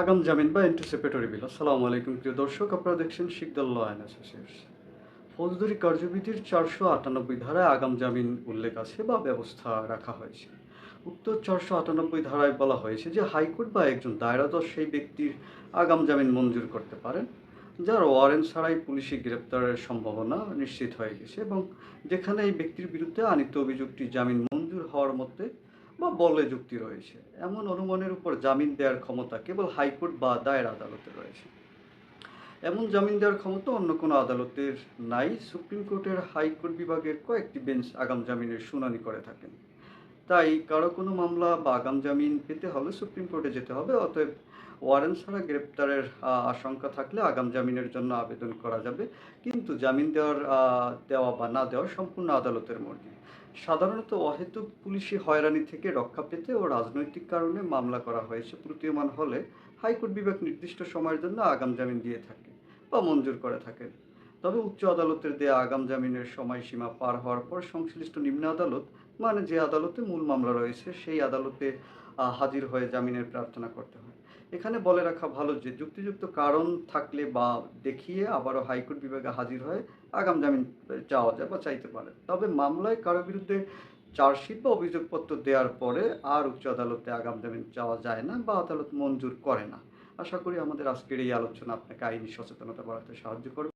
আগাম জামিন বা অ্যান্টিসিপেটরি বিল আসসালামু আলাইকুম, প্রিয় দর্শক, আপনারা দেখছেন শিকদল ল অ্যান্ড অ্যাসোসিয়েটস। ফৌজদারি কার্যবিধির চারশো আটানব্বই ধারায় আগাম জামিন উল্লেখ আছে বা ব্যবস্থা রাখা হয়েছে। উক্ত চারশো আটানব্বই ধারায় বলা হয়েছে যে হাইকোর্ট বা একজন দায়রাদর সেই ব্যক্তির আগাম জামিন মঞ্জুর করতে পারেন, যার ওয়ারেন্ট ছাড়াই পুলিশি গ্রেপ্তারের সম্ভাবনা নিশ্চিত হয়ে গেছে এবং যেখানে এই ব্যক্তির বিরুদ্ধে আনিত অভিযোগটি জামিন মঞ্জুর হওয়ার মধ্যে বা বলে যুক্তি রয়েছে। এমন অনুমানের উপর জামিন দেওয়ার ক্ষমতা কেবল হাইকোর্ট বা দায়ের আদালতে রয়েছে। এমন জামিন দেওয়ার ক্ষমতা অন্য কোনো আদালতের নাই। সুপ্রিম কোর্টের হাইকোর্ট বিভাগের কয়েকটি বেঞ্চ আগাম জামিনের শুনানি করে থাকেন। তাই কারও কোনো মামলা বা আগাম জামিন পেতে হলে সুপ্রিম কোর্টে যেতে হবে, অতএব ওয়ারেন্ট ছাড়া গ্রেপ্তারের আশঙ্কা থাকলে আগাম জামিনের জন্য আবেদন করা যাবে। কিন্তু জামিন দেওয়ার দেওয়া বা না দেওয়া সম্পূর্ণ আদালতের মর্জি। সাধারণত অহেতুক পুলিশি হয়রানি থেকে রক্ষা পেতে ও রাজনৈতিক কারণে মামলা করা হয়েছে প্রতীয়মান হলে হাইকোর্ট বিভাগ নির্দিষ্ট সময়ের জন্য আগাম জামিন দিয়ে থাকে বা মঞ্জুর করে থাকেন। তবে উচ্চ আদালতের দেয়া আগাম জামিনের সময়সীমা পার হওয়ার পর সংশ্লিষ্ট নিম্ন আদালত মানে যে আদালতে মূল মামলা রয়েছে, সেই আদালতে হাজির হয়ে জামিনের প্রার্থনা করতে হয়। এখানে বলে রাখা ভালো যে যুক্তিযুক্ত কারণ থাকলে বা দেখিয়ে আবারও হাইকোর্ট বিভাগে হাজির হয়ে আগাম জামিন চাওয়া যায় বা চাইতে পারে। তবে মামলায় কারোর বিরুদ্ধে চার্জশিট বা অভিযোগপত্র দেওয়ার পরে আর উচ্চ আদালতে আগাম জামিন চাওয়া যায় না বা আদালত মঞ্জুর করে না। আশা করি আমাদের আজকের এই আলোচনা আপনাকে আইনি সচেতনতা বাড়াতে সাহায্য করবে।